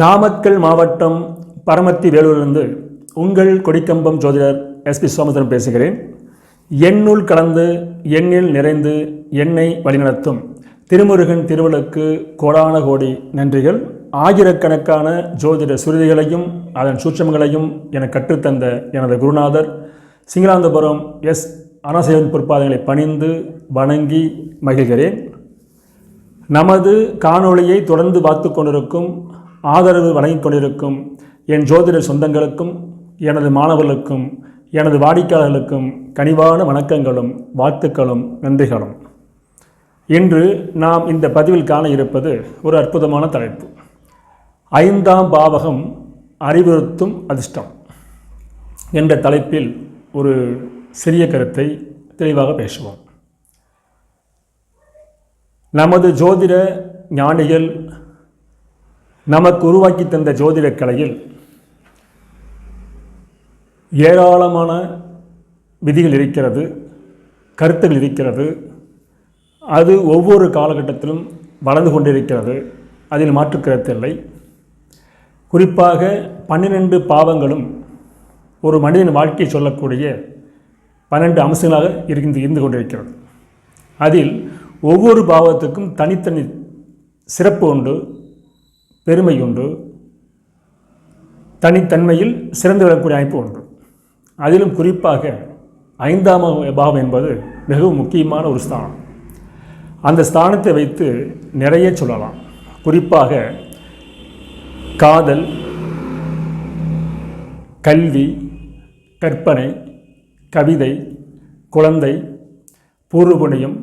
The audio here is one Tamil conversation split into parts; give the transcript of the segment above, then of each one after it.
நாமக்கல் மாவட்டம் பரமத்தி வேலூரிலிருந்து உங்கள் கொடிக்கம்பம் ஜோதிடர் எஸ்பி சோமசுந்தரம் பேசுகிறேன். எண்ணுள் கலந்து எண்ணில் நிறைந்து என்னை வழிநடத்தும் திருமுருகன் திருவளுக்கு கோடான கோடி நன்றிகள். ஆயிரக்கணக்கான ஜோதிட சுருதிகளையும் அதன் சூட்சமங்களையும் என கற்றுத்தந்த எனது குருநாதர் சிங்களாந்தபுரம் எஸ் அனசேவன் பொற்பாதங்களை பணிந்து வணங்கி மகிழ்கிறேன். நமது காணொளியை தொடர்ந்து பார்த்து கொண்டிருக்கும் ஆதரவு வழங்கிக் கொண்டிருக்கும் என் ஜோதிட சொந்தங்களுக்கும் எனது மாணவர்களுக்கும் எனது வாடிக்கையாளர்களுக்கும் கனிவான வணக்கங்களும் வாழ்த்துக்களும் நன்றிகளும். இன்று நாம் இந்த பதிவில் காண இருப்பது ஒரு அற்புதமான தலைப்பு. ஐந்தாம் பாவகம் அறிவுறுத்தும் அதிர்ஷ்டம் என்ற தலைப்பில் ஒரு சிறிய கருத்தை தெளிவாக பேசுவோம். நமது ஜோதிட ஞானிகள் நமக்கு உருவாக்கி தந்த ஜோதிடக் கலையில் ஏராளமான விதிகள் இருக்கிறது கருத்துகள் இருக்கிறது. அது ஒவ்வொரு காலகட்டத்திலும் வளர்ந்து கொண்டிருக்கிறது. அதில் மாற்று கருத்தில்லை குறிப்பாக பன்னிரெண்டு பாவங்களும் ஒரு மனிதன் வாழ்க்கை சொல்லக்கூடிய பன்னெண்டு அம்சங்களாக இருந்து இருந்து கொண்டிருக்கிறது. அதில் ஒவ்வொரு பாவத்துக்கும் தனித்தனி சிறப்பு உண்டு. பெருமை ஒன்று தனித்தன்மையில் சிறந்து விடக்கூடிய அமைப்பு ஒன்று. அதிலும் குறிப்பாக ஐந்தாம் பாவம் என்பது மிகவும் முக்கியமான ஒரு ஸ்தானம். அந்த ஸ்தானத்தை வைத்து நிறைய சொல்லலாம். குறிப்பாக காதல் கல்வி கற்பனை கவிதை குழந்தை பூர்வபுணியம்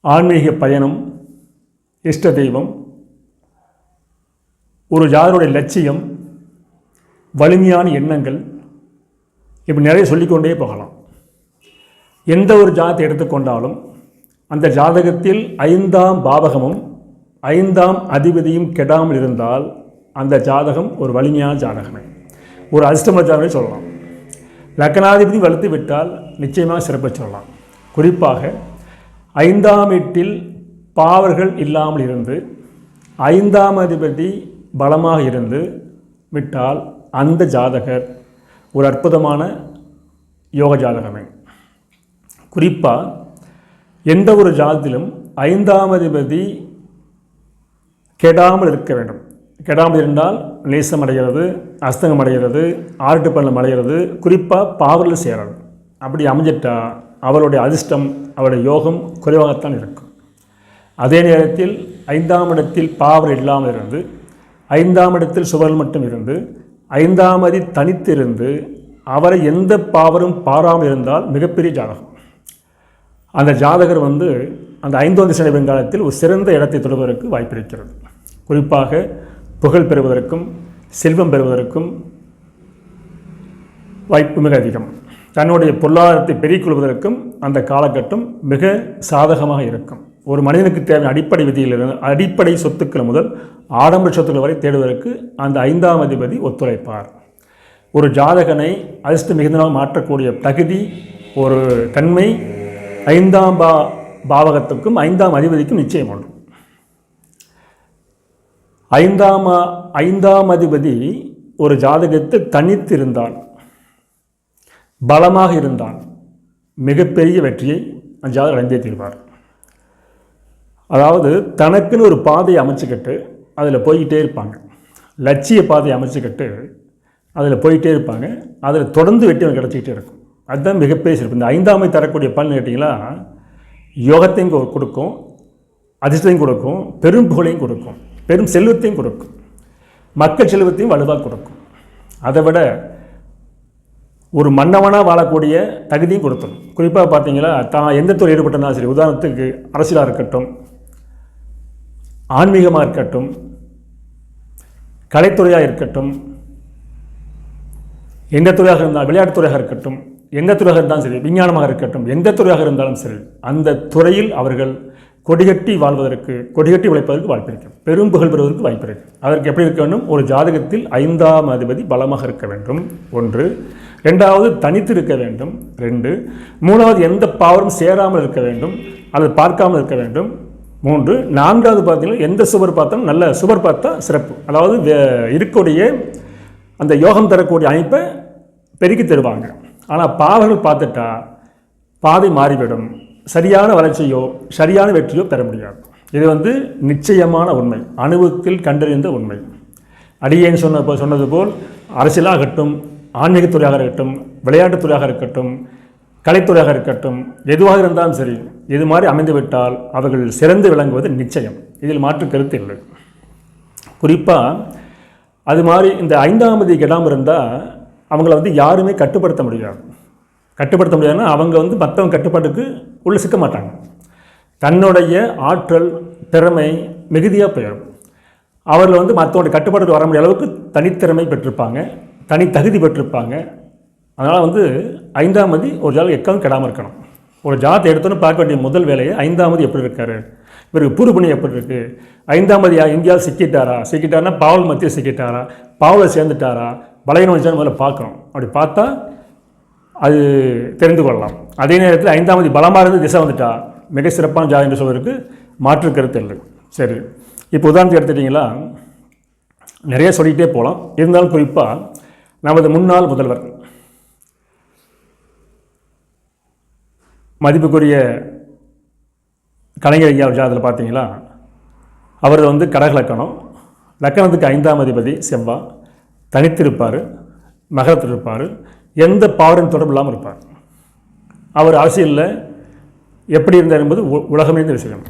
ஆன்மீக பயணம் இஷ்ட தெய்வம் ஒரு ஜாதருடைய லட்சியம் வலிமையான எண்ணங்கள் இப்படி நிறைய சொல்லிக்கொண்டே போகலாம். எந்த ஒரு ஜாதத்தை எடுத்துக்கொண்டாலும் அந்த ஜாதகத்தில் ஐந்தாம் பாவகமும் ஐந்தாம் அதிபதியும் கெடாமல் இருந்தால் அந்த ஜாதகம் ஒரு வலிமையான ஜாதகமே. ஒரு அதிர்ஷ்டம ஜாதகமே சொல்லலாம். லக்னாதிபதி வலுத்து விட்டால் நிச்சயமாக சிறப்பாக சொல்லலாம். குறிப்பாக ஐந்தாம் எட்டில் பாவர்கள் இல்லாமல் இருந்து ஐந்தாம் அதிபதி பலமாக இருந்து விட்டால் அந்த ஜாதகர் ஒரு அற்புதமான யோக ஜாதகமே. குறிப்பாக எந்த ஒரு ஜாதத்திலும் ஐந்தாம் அதிபதி கெடாமல் இருக்க வேண்டும். கெடாமல் இருந்தால் நேசம் அடைகிறது அஸ்தங்கம் அடைகிறது ஆர்ட்டு பள்ளம் அடைகிறது. குறிப்பாக பாவரில் சேரணும். அப்படி அமைஞ்சிட்டா அவருடைய அதிர்ஷ்டம் அவருடைய யோகம் குறைவாகத்தான் இருக்கும். அதே நேரத்தில் ஐந்தாம் இடத்தில் பாவர் இல்லாமல் இருந்து ஐந்தாம் இடத்தில் சுவர்கள் மட்டும் இருந்து ஐந்தாம் அதி தனித்திருந்து அவரை எந்த பாவரும் பாராமல் இருந்தால் மிகப்பெரிய ஜாதகம். அந்த ஜாதகர் வந்து அந்த ஐந்தாம் திசை வெங்காலத்தில் ஒரு சிறந்த இடத்தை தொடுவதற்கு வாய்ப்பு இருக்கிறது. குறிப்பாக புகழ் பெறுவதற்கும் செல்வம் பெறுவதற்கும் வாய்ப்பு மிக அதிகம். தன்னுடைய பொருளாதாரத்தை பெருக்கிக் கொள்வதற்கும் அந்த காலகட்டம் மிக சாதகமாக இருக்கும். ஒரு மனிதனுக்கு தேவையான அடிப்படை விதியிலிருந்து அடிப்படை சொத்துக்கள் முதல் ஆடம்பர சொத்துக்கள் வரை தேடுவதற்கு அந்த ஐந்தாம் அதிபதி ஒத்துழைப்பார். ஒரு ஜாதகனை அதிர்ஷ்ட மிகுந்தனாக மாற்றக்கூடிய தகுதி ஒரு தன்மை ஐந்தாம் பா பாவகத்துக்கும் ஐந்தாம் அதிபதிக்கும் நிச்சயம் உண்டு. ஐந்தாம் ஐந்தாம் அதிபதி ஒரு ஜாதகத்தை தனித்திருந்தால் பலமாக இருந்தால் மிகப்பெரிய வெற்றியை அந்த ஜாதகம் அடைந்தே தீர்வார். அதாவது தனக்குன்னு ஒரு பாதையை அமைச்சுக்கிட்டு அதில் போய்கிட்டே இருப்பாங்க. லட்சிய பாதையை அமைச்சுக்கிட்டு அதில் போயிட்டே இருப்பாங்க. அதில் தொடர்ந்து வெற்றி கிடச்சிக்கிட்டே இருக்கும். அதுதான் மிகப்பெரிய சிறப்பு. இந்த ஐந்தாமை தரக்கூடிய பலன் கேட்டிங்கன்னா யோகத்தையும் கொ- கொடுக்கும் அதிர்ஷ்டத்தையும் கொடுக்கும் பெரும் புகழையும் கொடுக்கும் பெரும் செல்வத்தையும் கொடுக்கும் மக்கள் செல்வத்தையும் வலுவாக கொடுக்கும். அதை விட ஒரு மன்னவனாக வாழக்கூடிய தகுதியும் கொடுத்துரும். குறிப்பாக பார்த்தீங்களா தான் எந்த துறை ஈடுபட்டிருந்தாலும் சரி உதாரணத்துக்கு அரசியலாக இருக்கட்டும் ஆன்மீகமாக இருக்கட்டும் கலைத்துறையாக இருக்கட்டும் எந்த துறையாக இருந்தால் விளையாட்டு துறையாக இருக்கட்டும் எந்த துறையாக இருந்தாலும் சரி விஞ்ஞானமாக இருக்கட்டும் எந்த துறையாக இருந்தாலும் சரி அந்த துறையில் அவர்கள் கொடிகட்டி வாழ்வதற்கு கொடிகட்டி உழைப்பதற்கு வாய்ப்பு இருக்கு. பெரும் புகழ் பெறுவதற்கு வாய்ப்பு இருக்கு. அதற்கு எப்படி இருக்க வேண்டும்? ஒரு ஜாதகத்தில் ஐந்தாம் அதிபதி பலமாக இருக்க வேண்டும். ஒன்று. ரெண்டாவது தனித்து இருக்க வேண்டும். ரெண்டு. மூணாவது எந்த பாவரும் சேராமல் இருக்க வேண்டும். அல்லது பார்க்காமல் இருக்க வேண்டும். மூன்று நான்காவது பார்த்தீங்கன்னா எந்த சுவர் பார்த்தாலும் நல்ல சுவர் பார்த்தா சிறப்பு. அதாவது வே- இருக்கக்கூடிய அந்த யோகம் தரக்கூடிய அமைப்பை பெருக்கி தருவாங்க. ஆனால் பாவர்கள் பார்த்துட்டா பாதை மாறிவிடும். சரியான வளர்ச்சியோ சரியான வெற்றியோ பெற முடியாது. இது வந்து நிச்சயமான உண்மை. அனுபவத்தில் கண்டறிந்த உண்மை. அடியேன் சொன்ன சொன்னது போல் அரசியலாகட்டும் ஆன்மீகத்துறையாக இருக்கட்டும் விளையாட்டுத்துறையாக இருக்கட்டும் கலைத்துறையாக இருக்கட்டும் எதுவாக இருந்தாலும் சரி இது மாதிரி அமைந்துவிட்டால் அவர்கள் சிறந்து விளங்குவது நிச்சயம். இதில் மாற்று கருத்து இல்லை. குறிப்பாக அது மாதிரி இந்த ஐந்தாமதி கெடாமல் இருந்தால் அவங்கள வந்து யாருமே கட்டுப்படுத்த முடியாது. கட்டுப்படுத்த முடியாதுன்னா அவங்க வந்து மற்றவங்க கட்டுப்பாட்டுக்கு உள்ளே சிக்க மாட்டாங்க. தன்னுடைய ஆற்றல் திறமை மிகுதியாக போயிடும். அவர்கள் வந்து மற்றவங்க கட்டுப்பாட்டுக்கு வர முடிய அளவுக்கு தனித்திறமை பெற்றிருப்பாங்க தனி தகுதி பெற்றிருப்பாங்க. அதனால் வந்து ஐந்தாம் மதி ஒரு ஜாதகம் எக்காவும் கெடாமல் இருக்கணும். ஒரு ஜாத்தை எடுத்தோன்னு பார்க்க வேண்டிய முதல் வேலையை ஐந்தாவது எப்படி இருக்காரு? இவருக்கு பூர்வபணி எப்படி இருக்கு? ஐந்தாவது யா- இந்தியாவில் சிக்கிட்டாரா? சிக்கிட்டாருன்னா பாவல் மத்தியில் சிக்கிட்டாரா? பாவலில் சேர்ந்துட்டாரா? பலகீனம் வச்சா முதல்ல பார்க்கணும். அப்படி பார்த்தா அது தெரிந்து கொள்ளலாம். அதே நேரத்தில் ஐந்தாவது பலமாக இருந்து திசை வந்துட்டா? மிக சிறப்பான ஜாதி என்று சொல்வதற்கு மாற்று கருத்து இல்லை. சரி. இப்போ உதாரணத்துக்கு எடுத்துட்டிங்களா? நிறைய சொல்லிக்கிட்டே போகலாம். இருந்தாலும் குறிப்பாக நமது முன்னாள் முதல்வர் மதிப்புக்குரிய கலைஞர் ஐயா ஜாதத்தில் பார்த்தீங்களா? அவர் வந்து கடக லக்கணம். லக்கணத்துக்கு ஐந்தாம் அதிபதி செவ்வாய் தனித்திருப்பார் மகரத்தில் இருப்பார் எந்த பாவரின் தொடர்பு இல்லாமல் இருப்பார். அவர் அரசியலில் எப்படி இருந்தார் என்பது உ- உலகமே இந்த விஷயம்.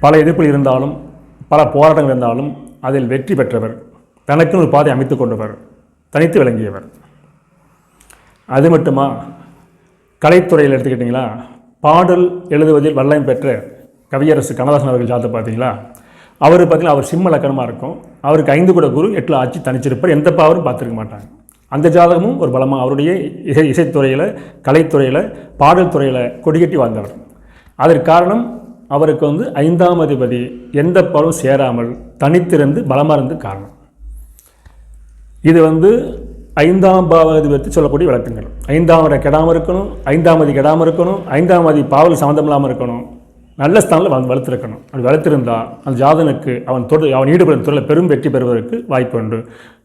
பல எதிர்ப்புகள் இருந்தாலும் பல போராட்டங்கள் இருந்தாலும் அதில் வெற்றி பெற்றவர் தனக்குன்னு ஒரு பாதை அமைத்து கொண்டவர் தனித்து விளங்கியவர். அது மட்டுமா? கலைத்துறையில் எடுத்துக்கிட்டிங்களா? பாடல் எழுதுவதில் வல்லம் பெற்ற கவியரசு கண்ணதாசன் அவர்கள் ஜாதத்தை பார்த்தீங்களா? அவர் பார்த்தீங்கன்னா அவர் சிம்ம லக்கணமாக இருக்கும். அவருக்கு ஐந்து கூட குரு எட்டில் ஆட்சி தனிச்சிருப்பார். எந்த பாவரும் பார்த்துருக்க மாட்டாங்க. அந்த ஜாதகமும் ஒரு பலமாக அவருடைய இசை இசைத்துறையில் கலைத்துறையில் பாடல் துறையில் கொடிகட்டி வாழ்ந்தவர். அதற்கு காரணம் அவருக்கு வந்து ஐந்தாம் அதிபதி எந்த பாவம் சேராமல் தனித்திருந்து பலமாக இருந்து காரணம். இது வந்து ஐந்தாம் பாவதி பற்றி சொல்லக்கூடிய விளக்கங்கள். ஐந்தாம் இடம் கெடாமல் இருக்கணும் ஐந்தாம் அதி கெடாமல் இருக்கணும் ஐந்தாம் அதி பாவல் சம்மந்தம் இல்லாமல் இருக்கணும். நல்ல ஸ்தானில் வள வளர்த்துருக்கணும். அப்படி வளர்த்திருந்தால் அந்த ஜாதனுக்கு அவன் தொழில் அவன் ஈடுபடும் தொழில் பெரும் வெற்றி பெறுவதற்கு வாய்ப்பு உண்டு.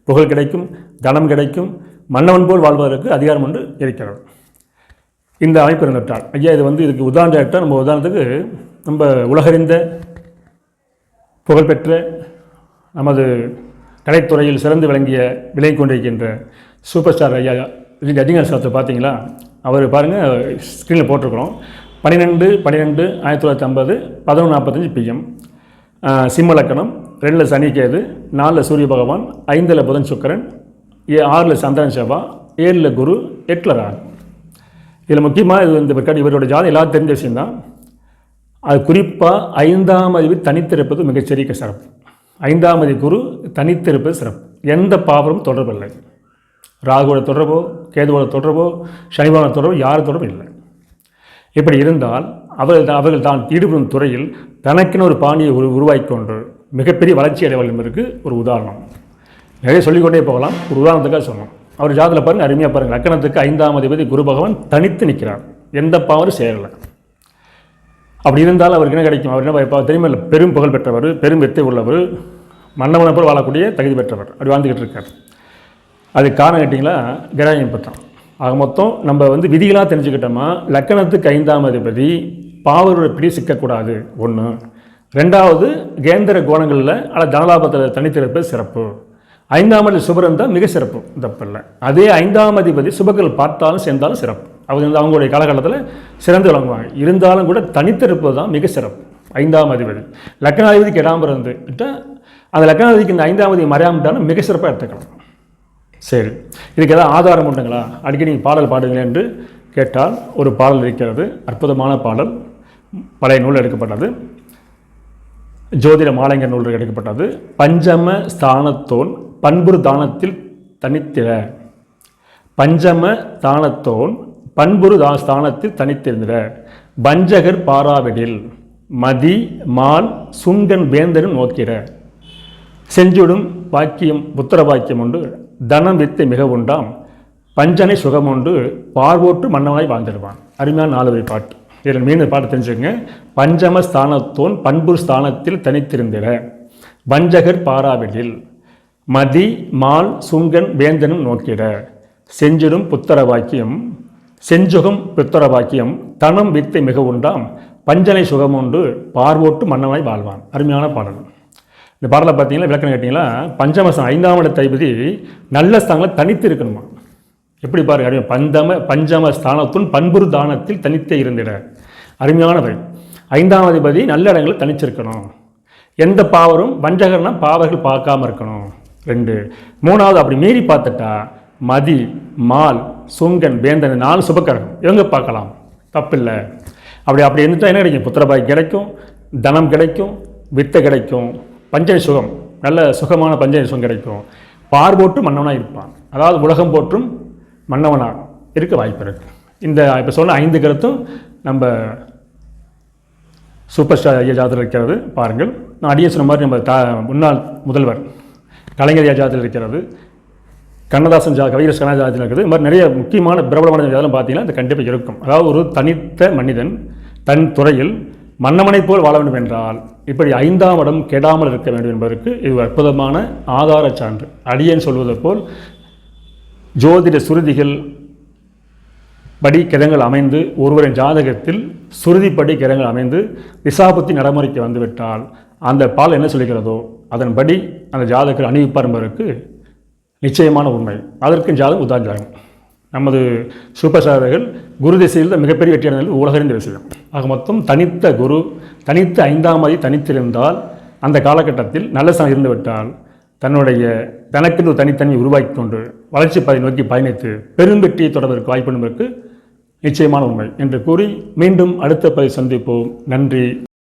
புகழ் கிடைக்கும் தனம் கிடைக்கும் மன்னவன் போல் வாழ்வதற்கு அதிகாரம் உண்டு இருக்கிறது. இந்த அமைப்பு இருந்துவிட்டால் ஐயா இது வந்து இதுக்கு உதாரணம் எடுத்தால் நம்ம உதாரணத்துக்கு நம்ம உலகறிந்த புகழ்பெற்ற நமது கலைத்துறையில் சிறந்து விளங்கிய விலை கொண்டிருக்கின்ற சூப்பர் ஸ்டார் ஐயா ரஜினிகாந்த் சாத்தை பார்த்தீங்களா அவர் பாருங்கள் ஸ்க்ரீனில் போட்டிருக்கிறோம். பன்னிரெண்டு பன்னிரெண்டு ஆயிரத்தி தொள்ளாயிரத்தி ஐம்பது பதினொன்று நாற்பத்தஞ்சு பிஎம் சிம்ம லக்கணம் ரெண்டில் சனிக்கேது நாலில் சூரிய பகவான் ஐந்தில் புதன் சுக்கரன் ஏ ஆறில் சந்திரன் செவ்வா ஏழில் குரு எட்டில் ராகு. இதில் முக்கியமாக இது இந்த பிற்காடு இவரோட ஜாதகம் எல்லாரும் தெரிஞ்ச விஷயம்தான் அது குறிப்பாக ஐந்தாம் அறிவு தனித்திருப்பது மிகச்சிறிய சிறப்பு. ஐந்தாம் அறிவு குரு தனித்திருப்பது சிறப்பு. எந்த பாவரும் தொடர்பில்லை ராகுவோட தொடர்போ கேதுவோட தொடர்போ சனிபவன தொடர்போ யார் தொடர்பும் இல்லை. இப்படி இருந்தால் அவர்கள் அவர்கள் தான் ஈடுபடும் துறையில் தனக்கென ஒரு பாணியை உரு உருவாக்கி கொண்டு மிகப்பெரிய வளர்ச்சி அடைவாள் என்பதற்கு ஒரு உதாரணம். நிறைய சொல்லிக்கொண்டே போகலாம். ஒரு உதாரணத்துக்காக சொன்னோம் அவர் ஜாதத்தில் பாருங்கள் அருமையாக பாருங்கள் லக்கணத்துக்கு ஐந்தாம் அதிபதி குரு பகவான் தனித்து நிற்கிறார் எந்த பாவரும் சேரலை. அப்படி இருந்தால் அவருக்கு என்ன கிடைக்கும்? அவர் என்ன இப்போ தெரியுமா? இல்லை பெரும் புகழ் பெற்றவர் பெரும் வெற்றி உள்ளவர் மன்னவனை போல் வாழக்கூடிய தகுதி பெற்றவர். அப்படி வாழ்ந்துக்கிட்டு இருக்கார். அதுக்கு காரணம் கேட்டிங்களா? கிரகம் பற்றம் ஆக மொத்தம் நம்ம வந்து விதிகளாக தெரிஞ்சுக்கிட்டோமா லக்கணத்துக்கு ஐந்தாம் அதிபதி பாவரோட பிடி சிக்கக்கூடாது. ஒன்று ரெண்டாவது கேந்திர கோணங்களில் அல்ல தனலாபத்தில் தனித்திருப்பது சிறப்பு. ஐந்தாம் அதிபதி சுபரம் தான் மிக சிறப்பு தப்பில்லை அதே ஐந்தாம் அதிபதி சுபர்கள் பார்த்தாலும் சேர்ந்தாலும் சிறப்பு. அவங்க வந்து அவங்களுடைய காலகட்டத்தில் சிறந்து விளங்குவாங்க. இருந்தாலும் கூட தனித்திருப்பது தான் மிக சிறப்பு. ஐந்தாம் அதிபதி. லக்னாதிபதி கெடாமல் இருந்துட்டு அந்த லக்னாதிபதிக்கு இந்த ஐந்தாம் அதிபதி மறையாமட்டாலும் மிக சிறப்பாக எடுத்துக்கலாம். சரி. இதுக்கு ஏதாவது ஆதாரம் உண்டுங்களா? அடிக்கடி நீங்கள் பாடல் பாடுங்கள் என்று கேட்டால் ஒரு பாடல் இருக்கிறது. அற்புதமான பாடல். பழைய நூல் எடுக்கப்பட்டது. ஜோதிட மாலைங்க நூல் எடுக்கப்பட்டது. பஞ்சம ஸ்தானத்தோன் பண்புரு தானத்தில் தனித்திர பஞ்சம தானத்தோன் பண்புரு தா ஸ்தானத்தில் தனித்திருந்திர பஞ்சகர் பாராவிடில் மதி மால் சுங்கன் வேந்தரும் நோக்கிற செஞ்சுடும் பாக்கியம் புத்திர பாக்கியம் உண்டு. தனம் வித்தை மிக உண்டாம் பஞ்சனை சுகமுண்டு பார்வோட்டு மன்னவாய் வாழ்ந்துடுவான். அருமையான நாலு பாட்டு. இதில் மீண்டும் பாட்டு தெரிஞ்சுக்கங்க. பஞ்சம ஸ்தானத்தோன் பண்புர் ஸ்தானத்தில் தனித்திருந்திட வஞ்சகர் பாராவிடில் மதி மால் சுங்கன் வேந்தனும் நோக்கிட செஞ்சிடும் புத்தர வாக்கியம் செஞ்சுகம் புத்தர வாக்கியம் தனம் வித்தை மிக உண்டாம் பஞ்சனை சுகம் உண்டு பார்வோட்டு மன்னவாய் வாழ்வான். அருமையான பாடல். இந்த பாடலை பார்த்தீங்கன்னா விளக்கம் கேட்டிங்கன்னா பஞ்சமசம் ஐந்தாம் இட தைபதி நல்ல ஸ்தானங்களில் தனித்து இருக்கணுமா? எப்படி பாருங்க அருமை. பஞ்சம பஞ்சம ஸ்தானத்துன் பண்புரு தானத்தில் தனித்தே இருந்திட. அருமையானவை ஐந்தாம் அதிபதி நல்ல இடங்களில் தனிச்சிருக்கணும். எந்த பாவரும் வஞ்சகர்னா பாவர்கள் பார்க்காம இருக்கணும். ரெண்டு. மூணாவது அப்படி மீறி பார்த்துட்டா மதி மால் சுங்கன் வேந்தன் நாலு சுபக்கரகம். இவங்க பார்க்கலாம். தப்பில்லை. அப்படி அப்படி இருந்துட்டா என்ன கிடைக்கும்? புத்திரபாய் கிடைக்கும் தனம் கிடைக்கும் வித்தை கிடைக்கும். பஞ்சை சுகம் நல்ல சுகமான பஞ்சை சுகம் கிடைக்கும். பார்போட்டு மன்னவனாக இருப்பான். அதாவது உலகம் போற்றும் மன்னவனாக இருக்க வாய்ப்பு இருக்குது இந்த இப்போ சொன்ன ஐந்து கருத்தும் நம்ம சூப்பர் ஸ்டார் ஐயா ஜாதகம் இருக்கிறது பாருங்கள். நான் அடியே சொன்ன மாதிரி நம்ம தா முன்னாள் முதல்வர் கலைஞர் ஐயா ஜாதகம் இருக்கிறது கண்ணதாசன் ஜா கவிஞர் கண்ணா ஜாதகம் இருக்குது இது மாதிரி நிறைய முக்கியமான பிரபலமான ஜாதகம் பார்த்தீங்கன்னா இது கண்டிப்பாக இருக்கும். அதாவது ஒரு தனித்த மனிதன் தன் துறையில் மன்னமனை போல் வாழ வேண்டும் என்றால் இப்படி ஐந்தாம் இடம் கெடாமல் இருக்க வேண்டும் என்பதற்கு இது அற்புதமான ஆதார சான்று. அடியன் சொல்வது போல் ஜோதிட சுருதிகள் படி கிரகங்கள் அமைந்து ஒருவரின் ஜாதகத்தில் சுருதிப்படி கிரகங்கள் அமைந்து திசாபுத்தி நடைமுறைக்கு வந்துவிட்டால் அந்த பால் என்ன சொல்லுகிறதோ அதன்படி அந்த ஜாதகர் அணிவிப்பார் என்பதற்கு நிச்சயமான உண்மை. அதற்கு ஜாதகம் உதாரணம். நமது சூப்பர் குரு திசையில் தான் மிகப்பெரிய வெற்றியானது உலகறிந்த விஷயம். ஆக மொத்தம் தனித்த குரு தனித்த ஐந்தாம் மதி தனித்திருந்தால் அந்த காலகட்டத்தில் நல்ல சனம் இருந்துவிட்டால் தன்னுடைய தனக்கென்று ஒரு தனித்தன்மை உருவாக்கி கொண்டு வளர்ச்சி பாதை நோக்கி பயணித்து பெரும் வெற்றியை தொடர்வதற்கு வாய்ப்பு என்பதற்கு நிச்சயமான உண்மை என்று கூறி மீண்டும் அடுத்த பதிவு சந்திப்போம். நன்றி.